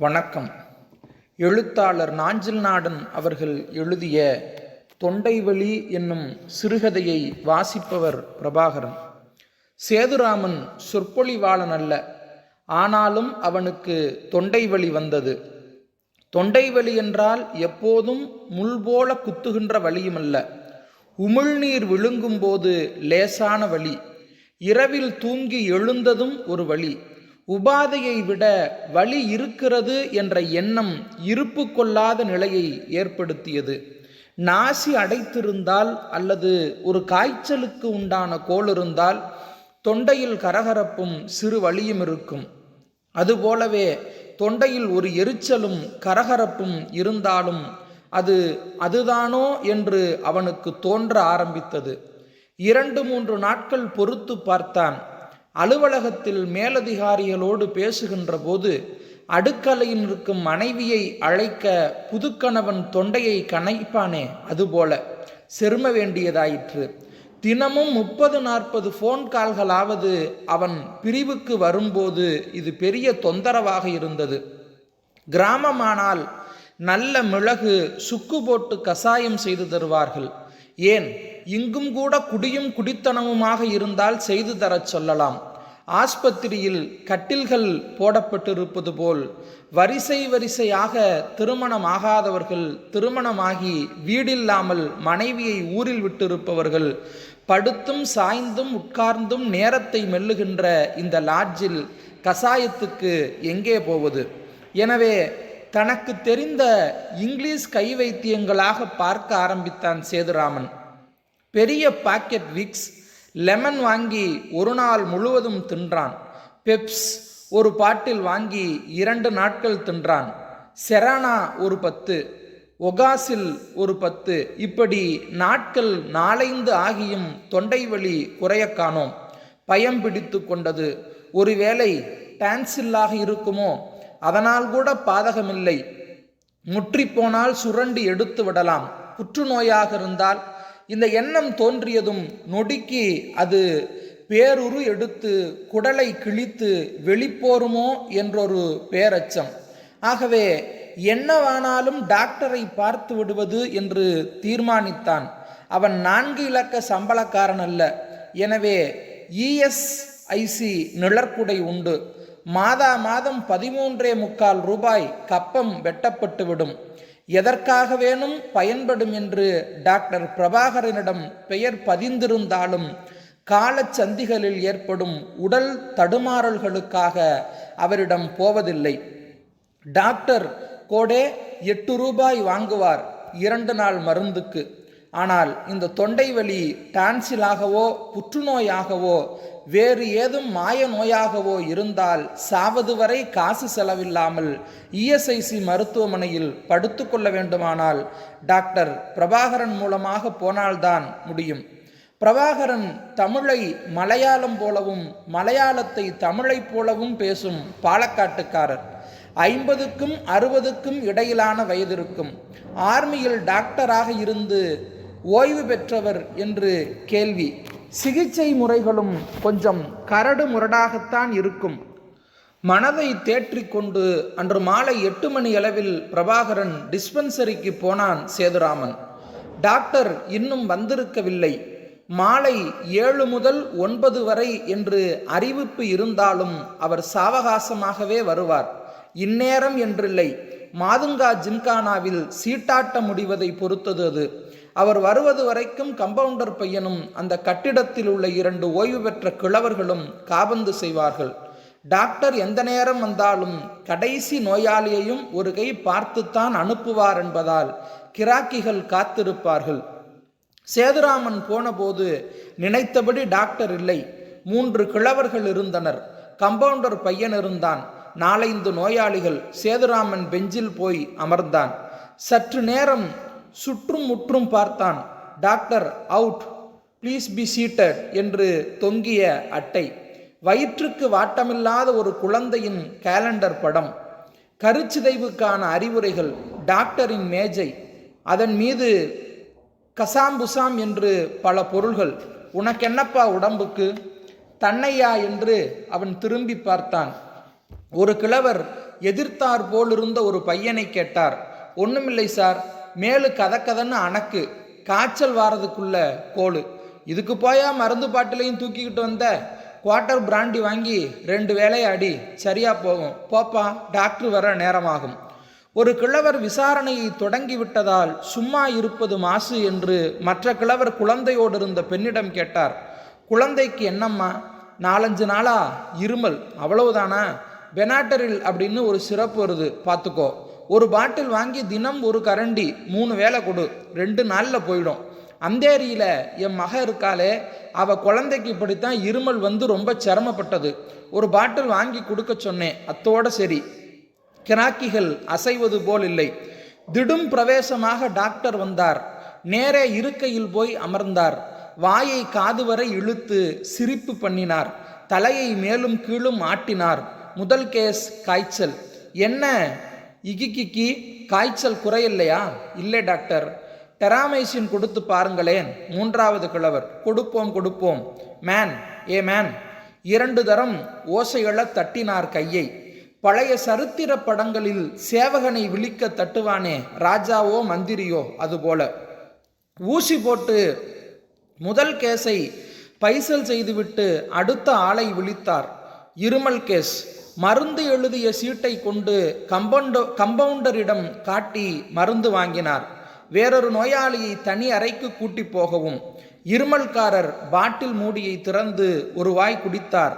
வணக்கம். எழுத்தாளர் நாஞ்சில் நாடன் அவர்கள் எழுதிய தொண்டைவழி என்னும் சிறுகதையை வாசிப்பவர் பிரபாகரன். சேதுராமன் சொற்பொழிவாளன் அல்ல ஆனாலும் அவனுக்கு தொண்டைவழி வந்தது. தொண்டைவலி என்றால் எப்போதும் முள் போல குத்துகின்ற வழியுமல்ல உமிழ்நீர் விழுங்கும்போது லேசான வழி இரவில் தூங்கி எழுந்ததும் ஒரு வழி உபாதையை விட வழி இருக்கிறது என்ற எண்ணம் இருப்பு கொள்ளாத நிலையை ஏற்படுத்தியது. நாசி அடைத்திருந்தால் அல்லது ஒரு காய்ச்சலுக்கு உண்டான கோல் இருந்தால் தொண்டையில் கரகரப்பும் சிறு வழியும் இருக்கும். அதுபோலவே தொண்டையில் ஒரு எரிச்சலும் கரகரப்பும் இருந்தாலும் அது அதுதானோ என்று அவனுக்கு தோன்ற ஆரம்பித்தது. இரண்டு மூன்று நாட்கள் பொறுத்து பார்த்தான். அலுவலகத்தில் மேலதிகாரிகளோடு பேசுகின்ற போது அடுக்கலையில் இருக்கும் மனைவியை அழைக்க புதுக்கணவன் தொண்டையை கனைப்பானே அதுபோல செரும வேண்டியதாயிற்று. தினமும் முப்பது நாற்பது ஃபோன் கால்களாவது அவன் பிரிவுக்கு வரும்போது இது பெரிய தொந்தரவாக இருந்தது. கிராமமானால் நல்ல மிளகு சுக்கு போட்டு கசாயம் செய்து தருவார்கள். ஏன்? இங்கும் கூட குடியும் குடித்தனமுமாக இருந்தால் செய்து தரச் சொல்லலாம். ஆஸ்பத்திரியில் கட்டில்கள் போடப்பட்டிருப்பது போல் வரிசை வரிசையாக திருமணமாகாதவர்கள் திருமணமாகி வீடில்லாமல் மனைவியை ஊரில் விட்டிருப்பவர்கள் படுத்தும் சாய்ந்தும் உட்கார்ந்தும் நேரத்தை மெல்லுகின்ற இந்த லாட்ஜில் கசாயத்துக்கு எங்கே போவது? எனவே தனக்கு தெரிந்த இங்கிலீஷ் கை வைத்தியங்களாக பார்க்க ஆரம்பித்தான் சேதுராமன். பெரிய பாக்கெட் விக்ஸ் லெமன் வாங்கி ஒரு நாள் முழுவதும் தின்றான். பெப்ஸ் ஒரு பாட்டில் வாங்கி இரண்டு நாட்கள் தின்றான். செரானா ஒரு பத்து ஒகாசில் ஒரு பத்து இப்படி நாட்கள் நாலைந்து ஆகியும் தொண்டை வலி குறைய காணோம். பயம் பிடித்து கொண்டது. ஒருவேளை டான்சில்லாக இருக்குமோ? அதனால் கூட பாதகமில்லை. முற்றி போனால் சுரண்டி எடுத்து விடலாம். புற்றுநோயாக இருந்தால் இந்த எண்ணம் தோன்றியதும் நொடிக்கு அது பேருரு எடுத்து குடலை கிழித்து வெளிப்போருமோ என்றொரு பேரச்சம். ஆகவே என்னவானாலும் டாக்டரை பார்த்து விடுவது என்று தீர்மானித்தான். அவன் நான்கு இலக்க சம்பளக்காரன் அல்ல எனவே இஎஸ்ஐசி நிழற்குடை உண்டு. மாதா மாதம் பதிமூன்றே முக்கால் ரூபாய் கப்பம் வெட்டப்பட்டுவிடும். எதற்காக வேணும் பயன்படும் என்று டாக்டர் பிரபாகரனிடம் பெயர் பதிந்திருந்தாலும் காலச்சந்திகளில் ஏற்படும் உடல் தடுமாறல்களுக்காக அவரிடம் போவதில்லை. டாக்டர் கோடே எட்டு ரூபாய் வாங்குவார் இரண்டு நாள் மருந்துக்கு. ஆனால் இந்த தொண்டை வலி டான்சிலாகவோ புற்றுநோயாகவோ வேறு ஏதும் மாய நோயாகவோ இருந்தால் சாவது வரை காசு செலவில்லாமல் இஎஸ்ஐசி மருத்துவமனையில் படுத்து கொள்ள வேண்டுமானால் டாக்டர் பிரபாகரன் மூலமாக போனால்தான் முடியும். பிரபாகரன் தமிழை மலையாளம் போலவும் மலையாளத்தை தமிழைப் போலவும் பேசும் பாலக்காட்டுக்காரர். ஐம்பதுக்கும் அறுபதுக்கும் இடையிலான வயதிருக்கும். ஆர்மியில் டாக்டராக இருந்து ஓய்வு பெற்றவர் என்று கேள்வி. சிகிச்சை முறைகளும் கொஞ்சம் கரடு முரடாகத்தான் இருக்கும். மனதை தேற்றிக்கொண்டு அன்று மாலை எட்டு மணி அளவில் பிரபாகரன் டிஸ்பென்சரிக்கு போனான் சேதுராமன். டாக்டர் இன்னும் வந்திருக்கவில்லை. மாலை ஏழு முதல் ஒன்பது வரை என்று அறிவிப்பு இருந்தாலும் அவர் சாவகாசமாகவே வருவார். இந்நேரம் என்றில்லை. மாதுங்கா ஜிம்கானாவில் சீட்டாட்ட முடிவதை பொறுத்தது அது. அவர் வருவது வரைக்கும் கம்பவுண்டர் பையனும் அந்த கட்டிடத்தில் உள்ள இரண்டு ஓய்வு பெற்ற கிழவர்களும் காபந்து செய்வார்கள். டாக்டர் எந்த நேரம் வந்தாலும் கடைசி நோயாளியையும் ஒரு கை பார்த்துத்தான் அனுப்புவார் என்பதால் கிராக்கிகள் காத்திருப்பார்கள். சேதுராமன் போனபோது நினைத்தபடி டாக்டர் இல்லை. மூன்று கிழவர்கள் இருந்தனர். கம்பவுண்டர் பையன் இருந்தான். நாலைந்து நோயாளிகள் சேதுராமன் பெஞ்சில் போய் அமர்ந்தான். சற்று நேரம் சுற்றும் முற்றும் பார்த்தான். Doctor out. Please be seated என்று தொங்கிய அட்டை. வயிற்றுக்கு வாட்டமில்லாத ஒரு குழந்தையின் கேலண்டர் படம். கருச்சிதைவுக்கான அறிவுரைகள். டாக்டரின் மேஜை. அதன் மீது கசாம்புசாம் என்று பல பொருள்கள். உனக்கென்னப்பா உடம்புக்கு? தன்னையா? என்று அவன் திரும்பி பார்த்தான். ஒரு கிழவர் எதிர்த்தார் போலிருந்த ஒரு பையனை கேட்டார். ஒன்றுமில்லை சார். மேலு கதக்கதன்னு அணக்கு காய்ச்சல் வாரதுக்குள்ள கோளு இதுக்கு போயா மருந்து பாட்டிலையும் தூக்கிக்கிட்டு வந்த? குவார்ட்டர் பிராண்டி வாங்கி ரெண்டு வேலையை அடி சரியா போகும். போப்பா டாக்டர் வர நேரமாகும். ஒரு கிழவர் விசாரணையை தொடங்கிவிட்டதால் சும்மா இருப்பது மாசு என்று மற்ற கிழவர் குழந்தையோடு இருந்த பெண்ணிடம் கேட்டார். குழந்தைக்கு என்னம்மா? நாலஞ்சு நாளா இருமல். அவ்வளவுதானா? பெனாட்டரில் அப்படின்னு ஒரு சிறப்பு வருது. பார்த்துக்கோ. ஒரு பாட்டில் வாங்கி தினம் ஒரு கரண்டி மூணு வேளை கொடு ரெண்டு நாளில் போயிடும். அந்தேரியில் என் மக இருக்காளே அவள் குழந்தைக்கு இப்படித்தான் இருமல் வந்து ரொம்ப சிரமப்பட்டது. ஒரு பாட்டில் வாங்கி கொடுக்க சொன்னேன் அத்தோட சரி. கிராக்கிகள் அசைவது போல் இல்லை. திடும் பிரவேசமாக டாக்டர் வந்தார். நேரே இருக்கையில் போய் அமர்ந்தார். வாயை காது வரை இழுத்து சிரிப்பு பண்ணினார். தலையை மேலும் கீழும் ஆட்டினார். முதல் கேஸ் காய்ச்சல். என்ன? இகிகிக்கி காய்ச்சல் குறையில்லையா? இல்லை டாக்டர். டெராமைசின் கொடுத்து பாருங்களேன். மூன்றாவது கிழவர். கொடுப்போம் கொடுப்போம். மேன். ஏ மேன். இரண்டு தரம் ஓசைகள தட்டினார் கையை. பழைய சரித்திர படங்களில் சேவகனை விழிக்க தட்டுவானே ராஜாவோ மந்திரியோ அதுபோல. ஊசி போட்டு முதல் கேஸை பைசல் செய்துவிட்டு அடுத்த ஆளை விழித்தார். இருமல் கேஸ். மருந்து எழுதிய சீட்டை கொண்டு கம்பவுண்டோ கம்பவுண்டரிடம் காட்டி மருந்து வாங்கினார். வேறொரு நோயாளியை தனி அறைக்கு கூட்டி போகவும் இருமல்காரர் பாட்டில் மூடியை திறந்து ஒரு வாய் குடித்தார்.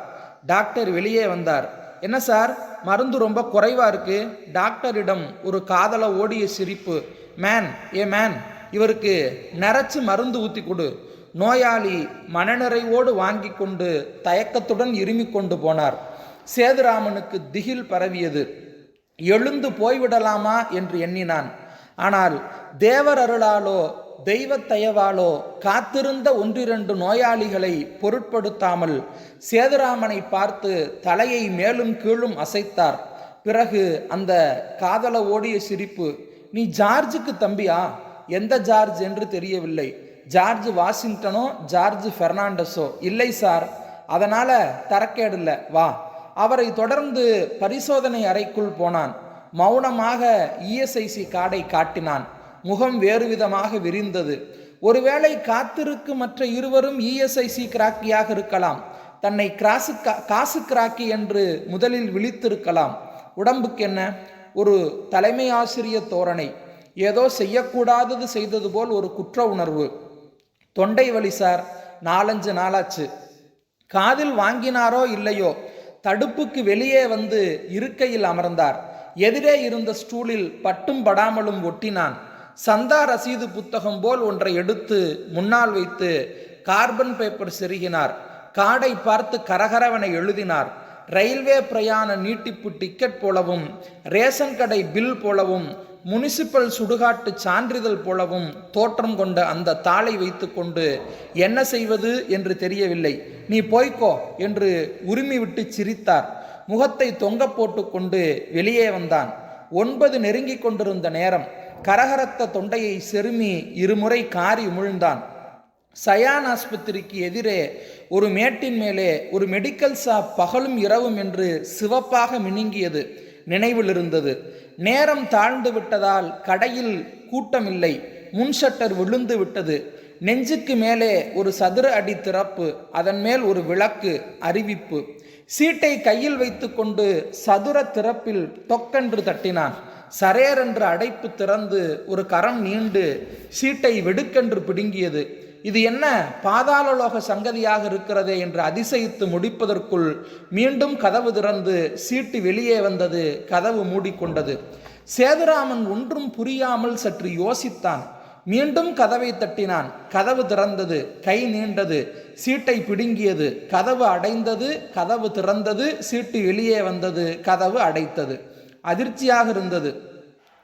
டாக்டர் வெளியே வந்தார். என்ன சார் மருந்து ரொம்ப குறைவாக இருக்கு? டாக்டரிடம் ஒரு காதல ஓடிய சிரிப்பு. மேன் ஏ மேன் இவருக்கு நரைச்சு மருந்து ஊற்றி கொடு. நோயாளி மனநிறைவோடு வாங்கி கொண்டு தயக்கத்துடன் இருமிக் கொண்டு போனார். சேதுராமனுக்கு திகில் பரவியது. எழுந்து போய்விடலாமா என்று எண்ணினான். ஆனால் தேவர் அருளாலோ தெய்வத் தயவாலோ காத்திருந்த ஒன்றிரண்டு நோயாளிகளை பொருட்படுத்தாமல் சேதுராமனை பார்த்து தலையை மேலும் கீழும் அசைத்தார். பிறகு அந்த காதல ஓடிய சிரிப்பு நீ ஜார்ஜுக்கு தம்பியா? எந்த ஜார்ஜ் என்று தெரியவில்லை. ஜார்ஜ் வாஷிங்டனோ ஜார்ஜ் பெர்னாண்டஸோ? இல்லை சார். அதனால் தரக்கேடு இல்லை வா. அவரை தொடர்ந்து பரிசோதனை அறைக்குள் போனான். மௌனமாக இஎஸ்ஐசி கார்டை காட்டினான். முகம் வேறு விதமாக விரிந்தது. ஒருவேளை காத்திருக்கு மற்ற இருவரும் இஎஸ்ஐசி கிராக்கியாக இருக்கலாம். தன்னை கிராசு காசு கிராக்கி என்று முதலில் விழித்திருக்கலாம். உடம்புக்கு என்ன ஒரு தலைமை ஆசிரியர் தோரணை. ஏதோ செய்யக்கூடாதது செய்தது போல் ஒரு குற்ற உணர்வு. தொண்டை வலி சார் நாலஞ்சு நாளாச்சு. காதில் வாங்கினாரோ இல்லையோ? தடுப்புக்கு வெளியே வந்து இருக்கையில் அமர்ந்தார். எதிரே இருந்த ஸ்டூலில் பட்டும் படாமலும் ஒட்டினான். சந்தா ரசீது புத்தகம் போல் ஒன்றை எடுத்து முன்னால் வைத்து கார்பன் பேப்பர் செருகினார். காடை பார்த்து கரகரவனை எழுதினார். ரயில்வே பிரயாண நீட்டிப்பு டிக்கெட் போலவும் ரேஷன் கடை பில் போலவும் முனிசிபல் சுடுகாட்டு சான்றிதழ் போலவும் தோற்றம் கொண்ட அந்த தாளை வைத்துக்கொண்டு என்ன செய்வது என்று தெரியவில்லை. நீ போய்க்கோ என்று உரிமை விட்டு சிரித்தார். முகத்தை தொங்க போட்டுக்கொண்டு வெளியே வந்தான். ஒன்பது நெருங்கிக் கொண்டிருந்த நேரம். கரகரத்த தொண்டையை செருமி இருமுறை காரி உமிழ்ந்தான். சயான் ஆஸ்பத்திரிக்கு எதிரே ஒரு மேட்டின் மேலே ஒரு மெடிக்கல் ஷாப் பகலும் இரவும் என்று சிவப்பாக மினுங்கியது நினைவில் இருந்தது. நேரம் தாழ்ந்து விட்டதால் கடையில் கூட்டமில்லை முன் ஷட்டர் விழுந்து விட்டது. நெஞ்சுக்கு மேலே ஒரு சதுர அடி திறப்பு அதன் மேல் ஒரு விளக்கு அறிவிப்பு. சீட்டை கையில் வைத்துக்கொண்டு சதுர திறப்பில் தொக்கென்று தட்டினான். சரேரென்று அடைப்பு திறந்து ஒரு கரம் நீண்டு சீட்டை வெடுக்கென்று பிடுங்கியது. இது என்ன? பாதாளலோக சங்கதியாக இருக்கிறதே என்று அதிசயித்து முடிப்பதற்குள் மீண்டும் கதவு திறந்து சீட்டு வெளியே வந்தது கதவு மூடிக்கொண்டது. சேதுராமன் ஒன்றும் புரியாமல் சற்று யோசித்தான். மீண்டும் கதவை தட்டினான். கதவு திறந்தது கை நீண்டது சீட்டை பிடுங்கியது. கதவு அடைந்தது கதவு திறந்தது சீட்டு வெளியே வந்தது கதவு அடைத்தது. அதிர்ச்சியாக இருந்தது.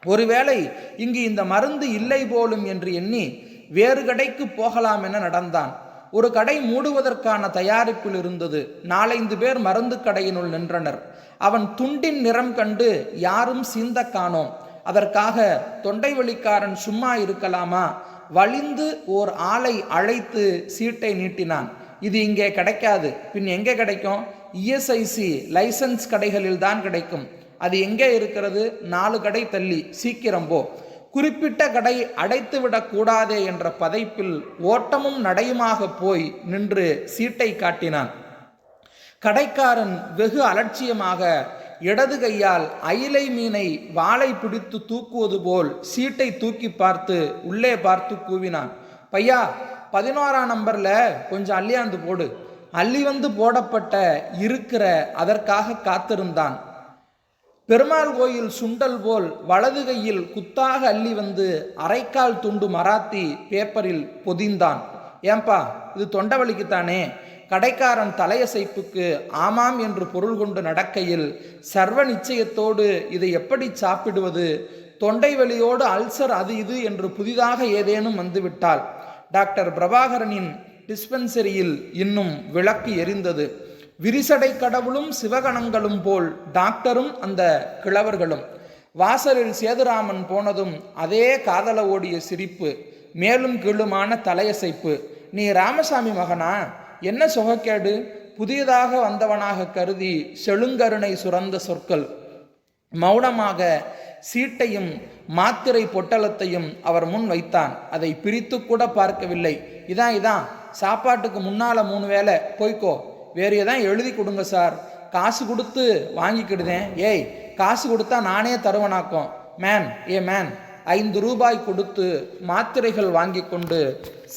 ஒருவேளை இங்கு இந்த மருந்து இல்லை போலும் என்று எண்ணி வேறு கடைக்கு போகலாம் என நடந்தான். ஒரு கடை மூடுவதற்கான தயாரிப்பில் இருந்தது. நாலைந்து பேர் மருந்து கடையினுள் நின்றனர். அவன் துண்டின் நிறம் கண்டு யாரும் சீந்த காணோம். அதற்காக தொண்டை வலிக்காரன் சும்மா இருக்கலாமா? வலிந்து ஓர் ஆளை அழைத்து சீட்டை நீட்டினான். இது இங்கே கிடைக்காது. பின் எங்கே கிடைக்கும்? இஎஸ்ஐசி லைசன்ஸ் கடைகளில் தான் கிடைக்கும். அது எங்கே இருக்கிறது? நாலு கடை தள்ளி. சீக்கிரம் போ. குறிப்பிட்ட கடை அடைத்துவிடக் கூடாதே என்ற பதைப்பில் ஓட்டமும் நடையுமாக போய் நின்று சீட்டை காட்டினான். கடைக்காரன் வெகு அலட்சியமாக இடது கையால் அயிலை மீனை வாளை பிடித்து தூக்குவது போல் சீட்டை தூக்கி பார்த்து உள்ளே பார்த்து கூவினான். பையா பதினோராம் நம்பர்ல கொஞ்சம் அள்ளியாந்து போடு. அள்ளி வந்து போடப்பட்ட இருக்கிற அதற்காக காத்திருந்தான். பெருமாள் கோயில் சுண்டல் போல் வலது கையில் குத்தாக அள்ளி வந்து அரைக்கால் துண்டு மராத்தி பேப்பரில் பொதிந்தான். ஏன்பா இது தொண்டவலிக்குத்தானே கடைக்காரன் தலையசைப்புக்கு ஆமாம் என்று பொருள் கொண்டு நடக்கையில் சர்வ நிச்சயத்தோடு இதை எப்படி சாப்பிடுவது? தொண்டை வலியோடு அல்சர் அது இது என்று புதிதாக ஏதேனும் வந்துவிட்டால். டாக்டர் பிரபாகரனின் டிஸ்பென்சரியில் இன்னும் விளக்கு எரிந்தது. விரிசடை கடவுளும் சிவகணங்களும் போல் டாக்டரும் அந்த கிழவர்களும். வாசலில் சேதுராமன் போனதும் அதே காதல ஓடிய சிரிப்பு மேலும் கீழுமான தலையசைப்பு நீ ராமசாமி மகனா? என்ன சுகக்கேடு? புதியதாக வந்தவனாக கருதி செழுங்கருணை சுரந்த சொற்கள் மௌனமாக சீட்டையும் மாத்திரை பொட்டலத்தையும் அவர் முன் வைத்தான். அதை பிரித்து கூட பார்க்கவில்லை. இதான் இதான். சாப்பாட்டுக்கு முன்னால மூணு வேளை. போய்க்கோ. வேறு எதாவது எழுதி கொடுங்க சார். காசு கொடுத்து வாங்கிக்கிடுதேன். ஏய் காசு கொடுத்தா நானே தருவனாக்கும். மேன் ஏ மேன் ஐந்து ரூபாய் கொடுத்து மாத்திரைகள் வாங்கி கொண்டு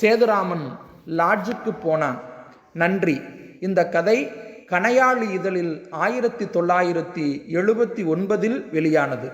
சேதுராமன் லாட்ஜுக்கு போனான். நன்றி. இந்த கதை கனையாளி இதழில் ஆயிரத்தி தொள்ளாயிரத்தி எழுபத்தி ஒன்பதில் வெளியானது.